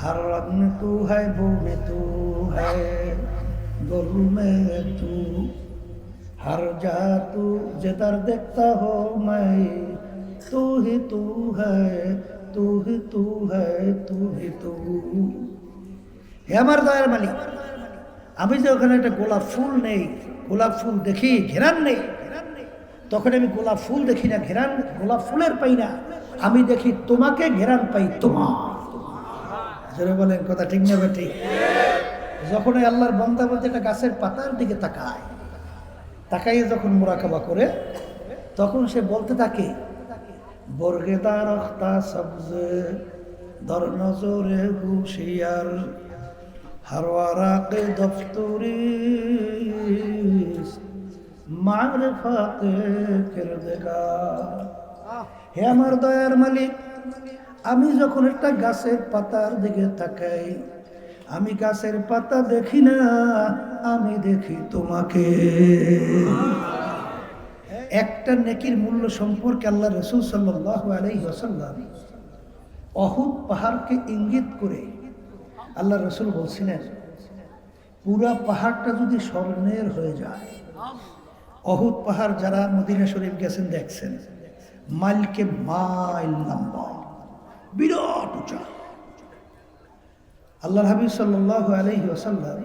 हर रंग में तू है वो में तू है गोलू में तू हर जा तू जिधर देखता हो मैं तू ही तू है तू ही तू है तू ही तू হে আমার দয়ার মালিক আমি যে ওখানে একটা গোলাপ ফুল নেই গোলাপ ফুল দেখি ঘেরান নেই তখন আমি গোলাপ ফুল দেখি না ঘেরান গোলাপ ফুলের পাই না আমি দেখি তোমাকে ঘেরান পাই তোমার জোরে বলেন কথা ঠিক না বেটি যখন ওই আল্লাহর বন্দা বলতে একটা গাছের পাতার দিকে তাকায় তাকাইয়ে যখন মোরাকাবা করে তখন সে বলতে থাকে বর্গেদার অখতা সবজে দর নজরে হুশিয়ার হারওয়ারাকে দফতরি মারফাতে কিরদেগার হে আমার দয়ার মালিক আমি যখন একটা গাছের পাতার দিকে তাকাই, আমি গাছের পাতা দেখি না, আমি দেখি তোমাকে। একটা নেকির মূল্য সম্পর্কে আল্লাহ রসুল সাল্লাহ আলাই ওসাল্লাম অহুদ পাহাড়কে ইঙ্গিত করে আল্লাহ রসুল বলছিলেন, পুরা পাহাড়টা যদি স্বর্ণের হয়ে যায়, অহুদ পাহাড় যারা মদিনা শরীফ গেছেন দেখছেন, মাইলকে মাইল লম্বা। বিরাট উঁচা। আল্লাহ হাবিব সাল্লাহ আলহি আসাল্লাম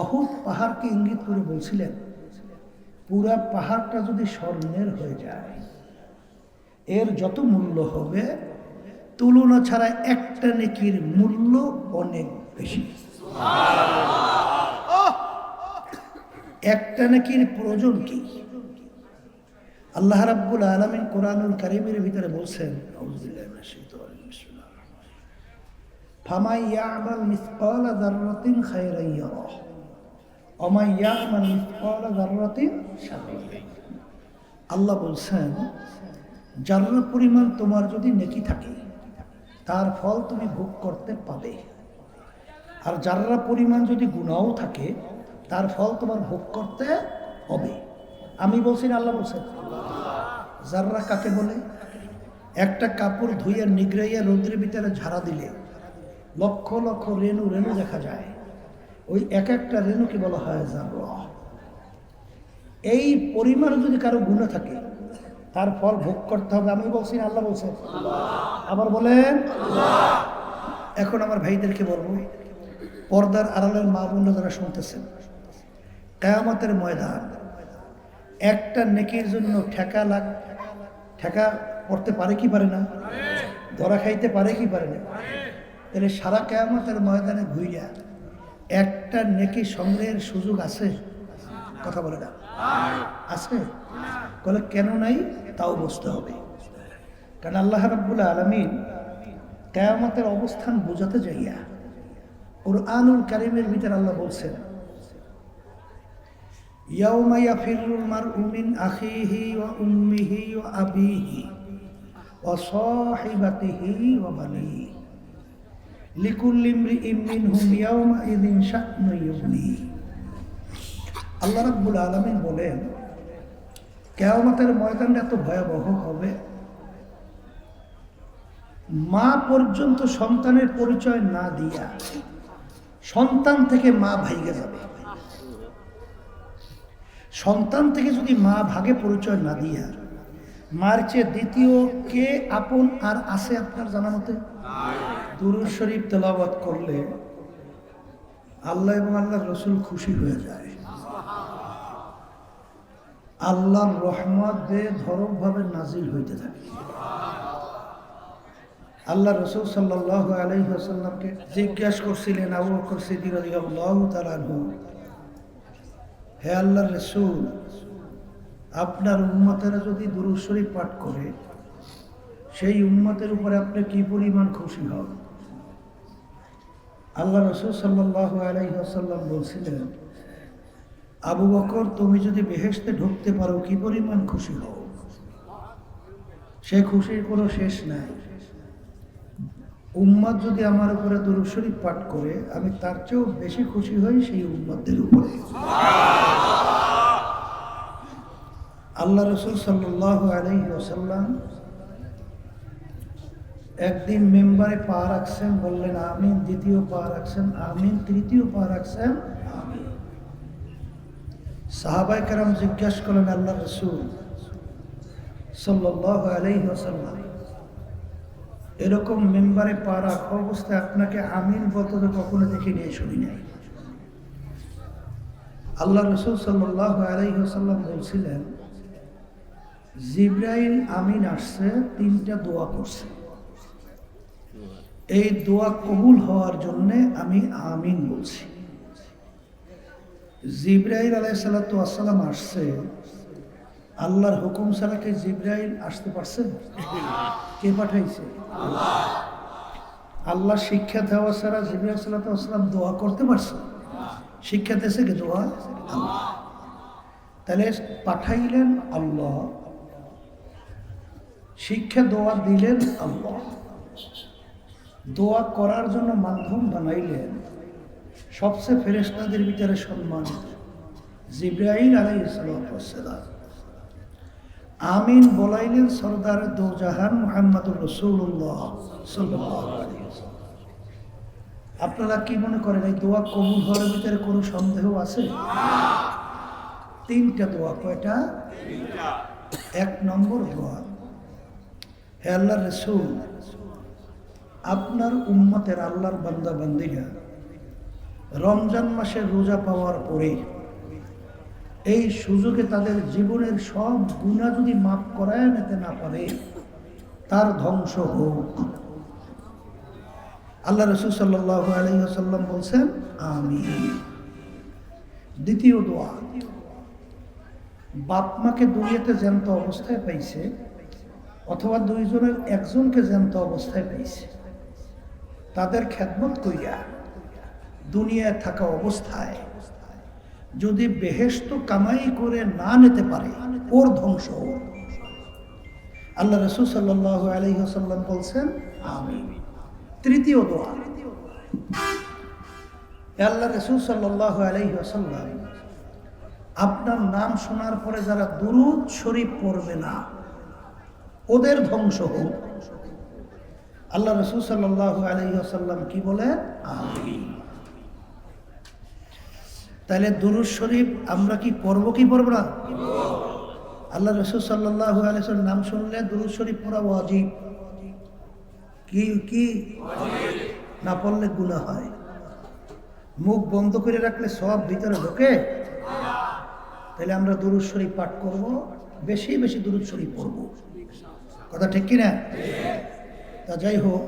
অহুদ পাহাড়কে ইঙ্গিত করে বলছিলেন পুরা পাহাড়টা যদি স্বর্ণের হয়ে যায় এর যত মূল্য হবে তুলনা ছাড়া একটা নেকির মূল্য অনেক বেশি। একটা নেকির প্রয়োজন কি? আল্লাহ রাব্বুল আলমিন কোরআনুল কারিমের ভিতরে বলছেন আল্লাহ বলছেন, যার পরিমাণ তোমার যদি নেকি থাকে, তার ফল তুমি ভোগ করতে পাবে। আর যাররা পরিমাণ যদি গুণাও থাকে, তার ফল তোমার ভোগ করতে হবে। আমি বলছি না, আল্লাহ বলছেন। যাররা কাকে বলে? একটা কাপড় ধুইয়া নিগড়াইয়া রৌদ্রের ভিতরে ঝাড়া দিলে লক্ষ লক্ষ রেণু রেণু দেখা যায়। ওই এক একটা রেণুকে বলা হয় জাররা এই পরিমাণ যদি কারও গুণে থাকে, তার ফল ভোগ করতে হবে। আমি বলছি আল্লাহ বলছেন আবার বলেন, এখন আমার ভাইদেরকে বলব, পর্দার আড়ালের মা বোনরা যারা শুনতেছেন, কেয়ামতের ময়দান একটা নেকির জন্য ঠেকা লাগ, ঠেকা পড়তে পারে কি পারে না? ধরা খাইতে পারে কি পারে না? তাহলে সারা কেয়ামতের ময়দানে ঘুইয়া একটা নেকি সংগ্রহের সুযোগ আছে? কথা বলে না। আছে? বলে কেন নাই? তাও বুঝতে হবে। কারণ আল্লাহ রাব্বুল আলমিন কেয়ামতের অবস্থান বোঝাতে যাইয়া ওর আনুল কারিমের ভিতরে আল্লাহ বলছেন ইয়াউমা ইয়াফিরুল বলেন, কেয়ামতের ময়দানটা এত ভয়াবহ হবে? মা পর্যন্ত সন্তানের পরিচয় না দিয়া সন্তান থেকে মা ভাইগে যাবে। সন্তান থেকে যদি মা ভাগে পরিচয় না দিয়া মার চেয়ে দ্বিতীয় কে আপন আর আছে আপনার জানা মতে? দুরুদ শরীফ তেলাওয়াত করলে আল্লাহ এবং আল্লাহ রসুল খুশি হয়ে যায়। আল্লাহর রহমত বেধরকভাবে নাজিল হইতে থাকে। আল্লাহ রসুল সাল্লাহ আলহিহাসাল্লামকে জিজ্ঞাসা করছিলেন, আবু তাআলা আনহু হে আল্লাহ রসুল, আপনার উম্মতেরা যদি দুরূদ শরীফ পাঠ করে, সেই উম্মতের উপরে আপনি কি পরিমাণ খুশি হন? আল্লাহ রসুল সাল্লাহ আলহিহাসাল্লাম বলছিলেন, আবু বকর, তুমি যদি বেহেশতে ঢুকতে পারো, কি পরিমাণ খুশি হও? সে খুশির কোনো শেষ নাই। উম্মাদ যদি আমার উপরে দরুদ শরীফ পাঠ করে, আমি তার চেয়েও বেশি খুশি হই সেই উম্মাদের উপরে। আল্লাহ রসুল সাল্লাহ আলহি ওসাল্লাম একদিন মেম্বারে পা রাখছেন, বললেন, আমিন। দ্বিতীয় পা রাখছেন, আমিন। তৃতীয় পা রাখছেন সাহাবাই কারাম জিজ্ঞাসা করলেন আল্লাহ রসুল সাল্লাহ আলাইহি ওয়াসাল্লাম, এরকম মেম্বারে পা রাখা অবস্থায় আপনাকে আমিন বলতে কখনো দেখি নিয়ে শুনি নাই? আল্লাহ রসুল সাল্লাহ আলাইসাল্লাম বলছিলেন জিব্রাইল আমিন আসছে, তিনটা দোয়া করছে। এই দোয়া কবুল হওয়ার জন্য আমি আমিন বলছি। জিব্রাইল আলাইসাল্লাম আসছে। আল্লাহর হুকুম ছাড়া কি জিব্রাইল আসতে পারছে? কে পাঠাইছে? আল্লাহ শিক্ষা দেওয়া ছাড়া জিব্রাইল সাল্লাম দোয়া করতে পারছে? শিক্ষা দিয়েছে কে দোয়া? আল্লাহ। তাহলে পাঠাইলেন আল্লাহ শিক্ষা দোয়া দিলেন আল্লাহ। দোয়া করার জন্য মাধ্যম বানাইলেন। সবচেয়ে ফেরেস্তাদের ভিতরে সম্মান, জিব্রাইল আলাই সালাম। আমিন বলাইলেন সর্দার দোজাহান মোহাম্মদুর রসুল্লাহ আপনারা কি মনে করেন এই দোয়া কবুল হওয়ার ভিতরে কোনো সন্দেহ আছে? তিনটা দোয়া, কয়টা? এক নম্বর দোয়া হে আল্লাহ রসুল, আপনার উম্মতের আল্লাহর বান্দা বান্দিরা রমজান মাসে রোজা পাওয়ার পরে এই সুযোগে তাদের জীবনের সব গুণা যদি মাফ করায় নিতে না পারে, তার ধ্বংস হোক। আল্লাহ রসুল সাল্লাহ বলছেন আমি দ্বিতীয় দোয়া, বাপ মাকে দুনিয়াতে জ্যান্ত অবস্থায় পাইছে অথবা দুইজনের একজনকে জ্যান্ত অবস্থায় পাইছে তাদের খ্যাতমত কইয়া দুনিয়ায় থাকা অবস্থায় যদি বেহেস্ত কামাই করে না নিতে পারে, ওর ধ্বংস আল্লাহ রসুল সাল্লাহ বলছেন আমি তৃতীয় দোয়া। আল্লাহ রসুল সাল্লাহ আপনার নাম শোনার পরে যারা দুরুদ শরীফ পড়বে না ওদের ধ্বংস হোক। আল্লাহ রসুল সাল্লাহ আলহিহাসাল্লাম কি বলেন? তাহলে দুরুদ শরীফ আমরা কি পড়ব কি পড়ব না? আল্লাহ রসুল সাল্লাহ আলসাল নাম শুনলে দুরুদ শরীফ পড়া ওয়াজিব। কি কি? না পড়লে গুণা হয়। মুখ বন্ধ করে রাখলে সব ভিতরে ঢোকে তাহলে আমরা দুরুদ শরীফ পাঠ করব, বেশি বেশি দুরুদ শরীফ পড়ব। কথা ঠিক কিনা? তা যাই হোক,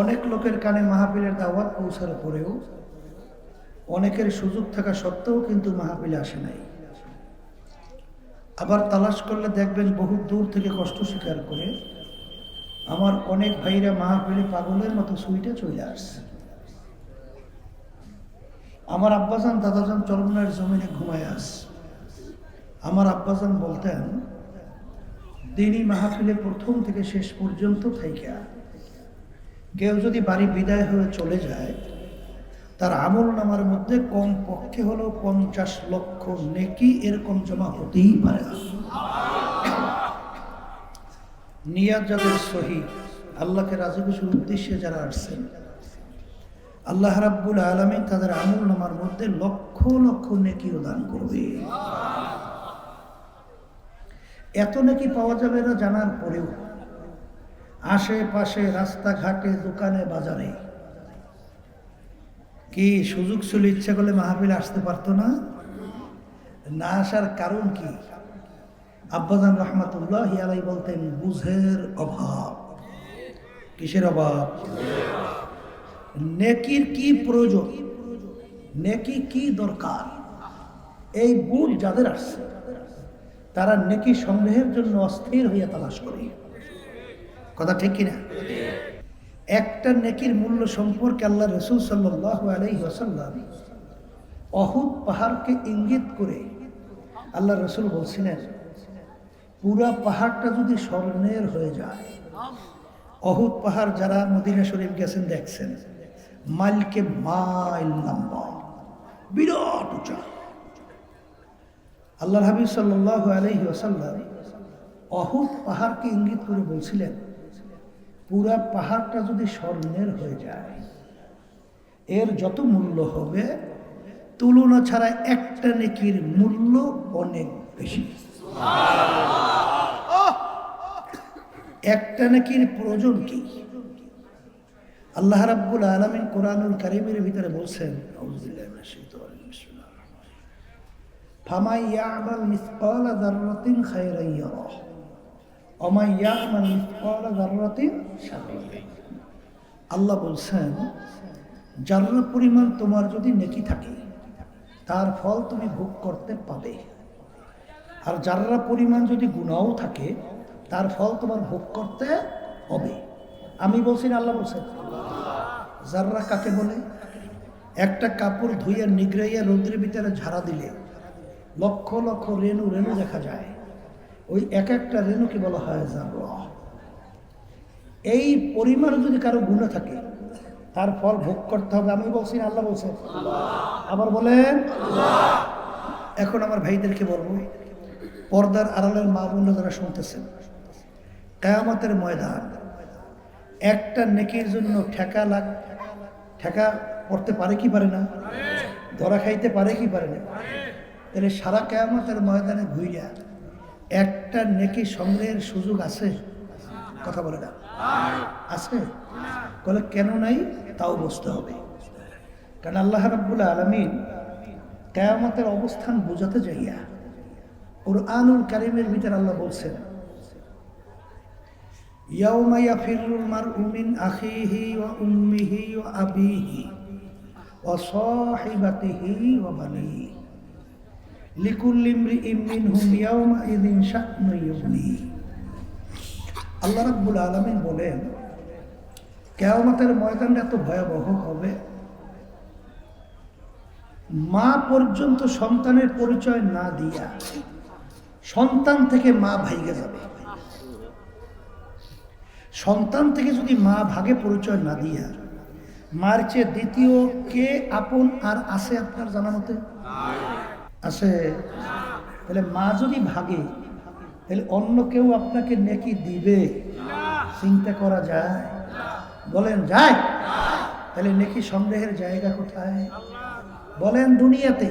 অনেক লোকের কানে মাহফিলের দাওয়াত পৌঁছার পরেও অনেকের সুযোগ থাকা সত্ত্বেও কিন্তু মাহফিলে আসে নাই। আবার তালাশ করলে দেখবেন বহু দূর থেকে কষ্ট স্বীকার করে আমার অনেক ভাইরা মাহফিলে পাগলের মতো সুইটে চলে আসছে। আমার আব্বাজান দাদাজান চরমনার জমিনে ঘুমায় আস। আমার আব্বাজান বলতেন দিনই মাহফিলে প্রথম থেকে শেষ পর্যন্ত থাইকা। কেউ যদি বাড়ি বিদায় হয়ে চলে যায়, তার আমল নামার মধ্যে কম পক্ষে হলো পঞ্চাশ লক্ষ নেকি এরকম জমা হতেই পারে নিয়াজ যাদের সহি, আল্লাহকে রাজি উদ্দেশ্যে যারা আসছেন, আল্লাহ রাব্বুল আলমী তাদের আমল নামার মধ্যে লক্ষ লক্ষ নেকিও দান করবে। এত নাকি পাওয়া যাবে না জানার পরেও? আশেপাশে রাস্তাঘাটে, দোকানে, বাজারে। কি সুযোগ ছিল ইচ্ছা করলে মাহফিল আসতে পারতো না? না আসার কারণ কি? আব্বাজান রহমাতুল্লাহ হিয়ালাই বলতেন, বুঝের অভাব। কিসের অভাব? নেকির কি প্রয়োজন? নেকি কি দরকার? এই বুঝ যাদের আসছে। তারা নেকি সংগ্রহের জন্য অস্থির হইয়া তালাশ করে। কথা ঠিক কিনা? একটা নেকির মূল্য সম্পর্কে আল্লাহ রসুল সাল্লাহ আলাই ওসাল্লাম অহুদ পাহাড়কে ইঙ্গিত করে আল্লাহ রসুল বলছিলেন, পুরা পাহাড়টা যদি স্বর্ণের হয়ে যায়, অহুদ পাহাড় যারা মদিনা শরীফ গেছেন দেখছেন, মাইলকে মাইল লম্বা, বিরাট উঁচা। আল্লাহ হাবিব সাল্লাহ আলহি আসাল্লাম অহুদ পাহাড়কে ইঙ্গিত করে বলছিলেন পুরা পাহাড়টা যদি স্বর্ণের হয়ে যায় এর যত মূল্য হবে তুলনা ছাড়া একটা নেকির মূল্য অনেক বেশি। একটা নেকির প্রয়োজন কি? আল্লাহ রাব্বুল আলমিন কোরআনুল কারিমের ভিতরে বলছেন আল্লাহ বলছেন যার পরিমাণ তোমার যদি নেকি থাকে, তার ফল তুমি ভোগ করতে পাবে। আর যারা পরিমাণ যদি গুণাও থাকে, তার ফল তোমার ভোগ করতে হবে। আমি বলছি না, আল্লাহ বলছেন। যাররা কাকে বলে? একটা কাপড় ধুইয়া নিগড়াইয়া রৌদ্রের ভিতরে ঝাড়া দিলে লক্ষ লক্ষ রেণু রেণু দেখা যায়। ওই এক একটা রেণুকে বলা হয় জাররা এই পরিমাণ যদি কারও গুণে থাকে, তার ফল ভোগ করতে হবে। আমি বলছি না, আল্লাহ বলছেন আবার বলেন, এখন আমার ভাইদেরকে বলব, পর্দার আড়ালের মা বোনরা যারা শুনতেছেন, কেয়ামতের ময়দান, একটা নেকির জন্য ঠেকা লাগ, ঠেকা পড়তে পারে কি পারে না? ধরা খাইতে পারে কি পারে না? তাহলে সারা কেয়ামতের ময়দানে ঘুইয়া একটা নেকি সংগ্রহের সুযোগ আছে? কথা বলে না। আছে? বলে, কেন নাই? তাও বুঝতে হবে। কারণ আল্লাহ রাব্বুল আলমিন কেয়ামতের অবস্থান বোঝাতে যাইয়া ওর আনুল কারিমের ভিতরে আল্লাহ বলছেন, ইয়াউমা ইয়াফিরুল মারউ মিন আখিহি ওয়া উম্মিহি ওয়া আবিহি আল্লাহ বলেন, কেয়ামতের এত ভয়াবহ হবে? মা পর্যন্ত সন্তানের পরিচয় না দিয়া সন্তান থেকে মা ভাইগে যাবে। সন্তান থেকে যদি মা ভাগে পরিচয় না দিয়া, মার চেয়ে দ্বিতীয় কে আপন আর আছে আপনার জানা মতে আছে, তাহলে মা যদি ভাগে, তাহলে অন্য কেউ আপনাকে নেকি দিবে? চিন্তা করা যায়? বলেন, যায়। তাহলে নেকি সন্দেহের জায়গা কোথায়? বলেন, দুনিয়াতে।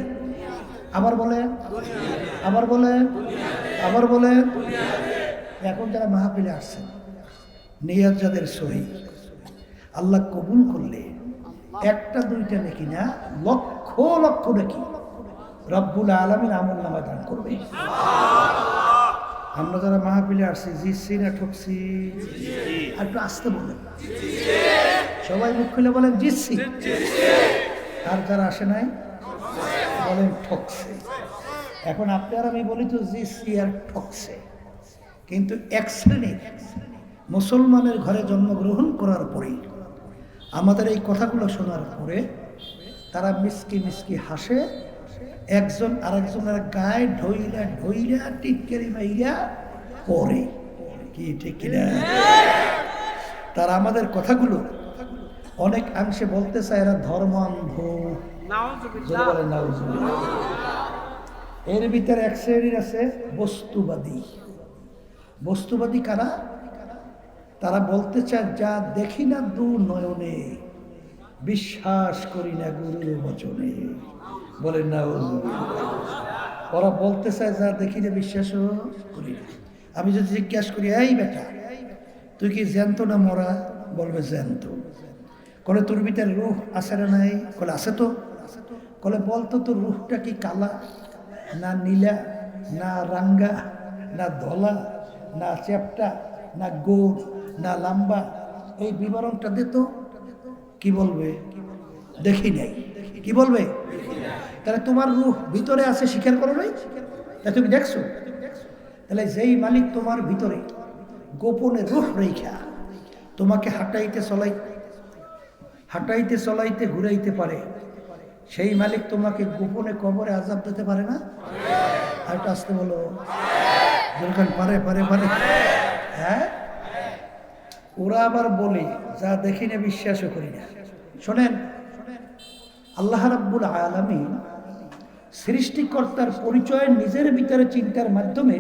আবার বলেন আবার বলেন আবার বলেন। এখন যারা মাহফিলে আসছেন নিয়াত যাদের সহি, আল্লাহ কবুল করলে একটা দুইটা নাকি না, লক্ষ লক্ষ নাকি। রব্বুল আলমিন আমল নামা দান করবে। আমরা যারা মাহফিলে আসছি জিতছি না ঠকছি আর একটু আসতে বলেন। সবাই মুখ খুলে বলেন জিতছি আর যারা আসে নাই, বলেন ঠকছে এখন আপনার আমি বলি তো জিতছি আর ঠকছে কিন্তু এক শ্রেণি মুসলমানের ঘরে জন্মগ্রহণ করার পরেই আমাদের এই কথাগুলো শোনার পরে তারা মিসকি মিসকি হাসে একজন আরেকজনের গায়ে ঢইলা ঢইলা টিটকারি মাইরা পরে কি ঠিক তারা আমাদের কথাগুলো অনেক অংশে বলতে চায় এরা বলেন, নাউজুবিল্লাহ। এর ভিতরে এক শ্রেণির আছে বস্তুবাদী। বস্তুবাদী কারা? তারা বলতে চায়, যা দেখি না দু নয়নে, বিশ্বাস করি না গুরুর বচনে। বলেন না ওরা বলতে চায়, যা দেখি না বিশ্বাসও করি না। আমি যদি জিজ্ঞাসা করি, এই বেটা, তুই কি জ্যান্ত না মরা? বলবে, জ্যান্ত। কলে, তোর ভিতরে রুহ আছে না নাই? কলে, আছে তো। কলে, বলতো তোর রুহটা কি কালা, না নীলা, না রাঙ্গা, না ধলা, না চ্যাপটা, না গোল না লম্বা? এই বিবরণটা দে তো। কি বলবে? দেখি নাই। কি বলবে? তাহলে তোমার রুহ ভিতরে আছে, স্বীকার করো নাই? তা তুমি দেখছ? তাহলে যেই মালিক তোমার ভিতরে, গোপনে রুহ রেখা তোমাকে হাঁটাইতে চলাই, হাঁটাইতে চলাইতে ঘুরাইতে পারে, সেই মালিক তোমাকে গোপনে কবরে আজাব দিতে পারে না? আর একটু আসতে বলো। পারে পারে পারে। হ্যাঁ? ওরা আবার বলে, যা দেখি না, বিশ্বাসও করি না। শোনেন আল্লাহ রাব্বুল আলামিন সৃষ্টিকর্তার পরিচয় নিজের ভিতরে চিন্তার মাধ্যমে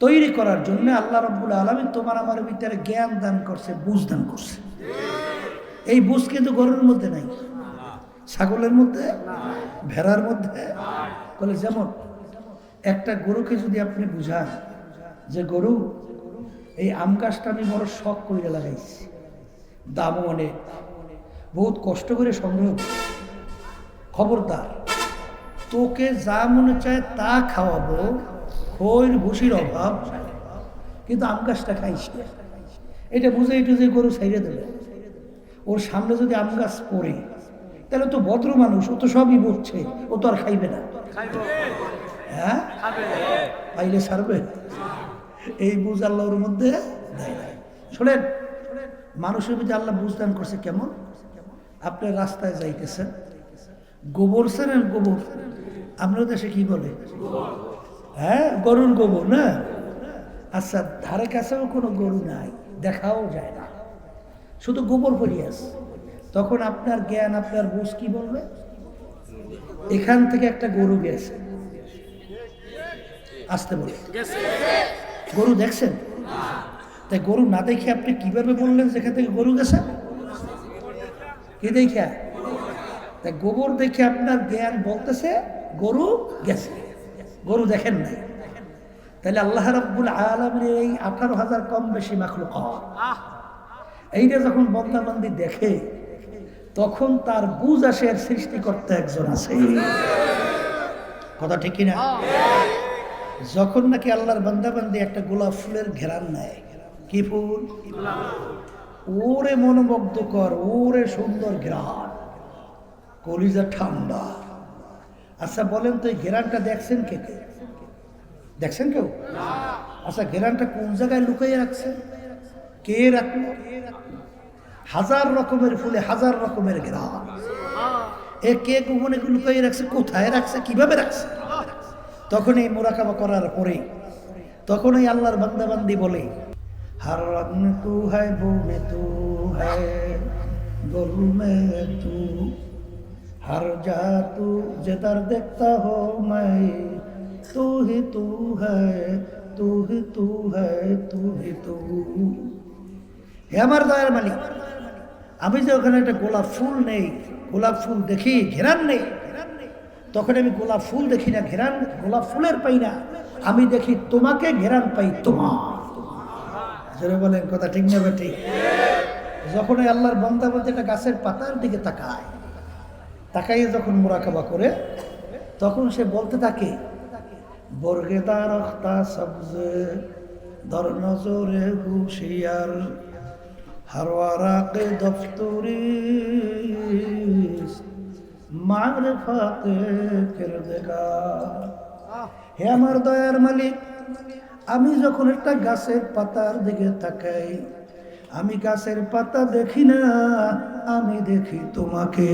তৈরি করার জন্য আল্লাহ রব্বুল আলমী তোমার আমার ভিতরে জ্ঞান দান করছে, বুঝ দান করছে। এই বুঝ কিন্তু গরুর মধ্যে নাই, ছাগলের মধ্যে, ভেড়ার মধ্যে। বলে যেমন, একটা গরুকে যদি আপনি বুঝান যে গরু, এই আম গাছটা আমি বড় শখ করে লাগাইছি, দামও অনেক বহুত কষ্ট করে সংগ্রহ। খবরদার, তোকে যা মনে চায় তা খাওয়াবো, খৈর, ভুসির অভাব, কিন্তু আম গাছটা খাইস এটা বুঝে একটু যে গরু ছাইড়ে দেবে। ওর সামনে যদি আম গাছ পড়ে, তাহলে তো ভদ্র মানুষ, ও তো সবই বুঝছে, ও তো আর খাইবে না। হ্যাঁ? পাইলে ছাড়বে। এই বুঝ আল্লাহর মধ্যে শোনেন, মানুষের মধ্যে আল্লাহ বুঝদান করছে কেমন? আপনি রাস্তায় যাইতেছেন। গোবর সেরেন গোবর। আপনার দেশে কি বলে? হ্যাঁ গরুর গোবর না? আচ্ছা ধারে কাছেও কোনো গরু নাই, দেখাও যায় না। শুধু গোবর পরিয়াস তখন আপনার জ্ঞান, আপনার বুঝ কি বলবে? এখান থেকে একটা গরু গেছে। আসতে বলে। গরু দেখছেন? তাই গরু না দেখে আপনি কীভাবে বললেন যেখান থেকে গরু গেছে? কি দেখে তাই গোবর দেখে আপনার জ্ঞান বলতেছে, গরু গেছে। গরু দেখেন নাই। তাহলে আল্লাহ রাব্বুল আলমের এই আঠারো হাজার কম বেশি মাখলো এইটা যখন বন্দাবন্দি দেখে, তখন তার বুঝ আসে এর সৃষ্টি করতে একজন আছে। কথা ঠিক কিনা? যখন নাকি আল্লাহর বান্দাবান্দি একটা গোলাপ ফুলের ঘেরান নেয়, কি ফুল? ওরে মনোমুগ্ধকর ওরে সুন্দর ঘেরান কলিজা ঠান্ডা। আচ্ছা বলেন তো এই ঘেরানটা দেখছেন কে কে? দেখছেন কেউ? আচ্ছা ঘেরানটা কোন জায়গায় লুকিয়ে রাখছে কে রাখল? হাজার রকমের ফুলে হাজার রকমের ঘেরান এ কে গোপনে লুকিয়ে রাখছে? কোথায় রাখছে? কীভাবে রাখছে? তখন এই মোরাকাবা করার পরে, তখন এই আল্লাহর বান্দাবান্দি বলে হর রং তু হ্যায় বো মে তু হ্যায় গরু মে তু हर जा तू जिधर देखता हो मैं तू ही तू है तू ही तू है तू ही तू হে আমার দয়ার মালিক আমি যে ওখানে একটা গোলাপ ফুল নেই গোলাপ ফুল দেখি ঘেরান নেই তখন আমি গোলাপ ফুল দেখি না ঘেরান গোলাপ ফুলের পাই না আমি দেখি তোমাকে ঘেরান পাই তোমার জোরে বলেন কথা ঠিক না বেটি যখন ওই আল্লাহর বন্দা বলতে একটা গাছের পাতার দিকে তাকায় তাকাইয়ে যখন মোরাকাবা করে তখন সে বলতে থাকে বর্গেদার অখতা সবজে দর নজরে হুশিয়ার হারওয়ারাকে দফতরি মারফাতে কিরদেগার হে আমার দয়ার মালিক আমি যখন একটা গাছের পাতার দিকে তাকাই, আমি গাছের পাতা দেখি না, আমি দেখি তোমাকে।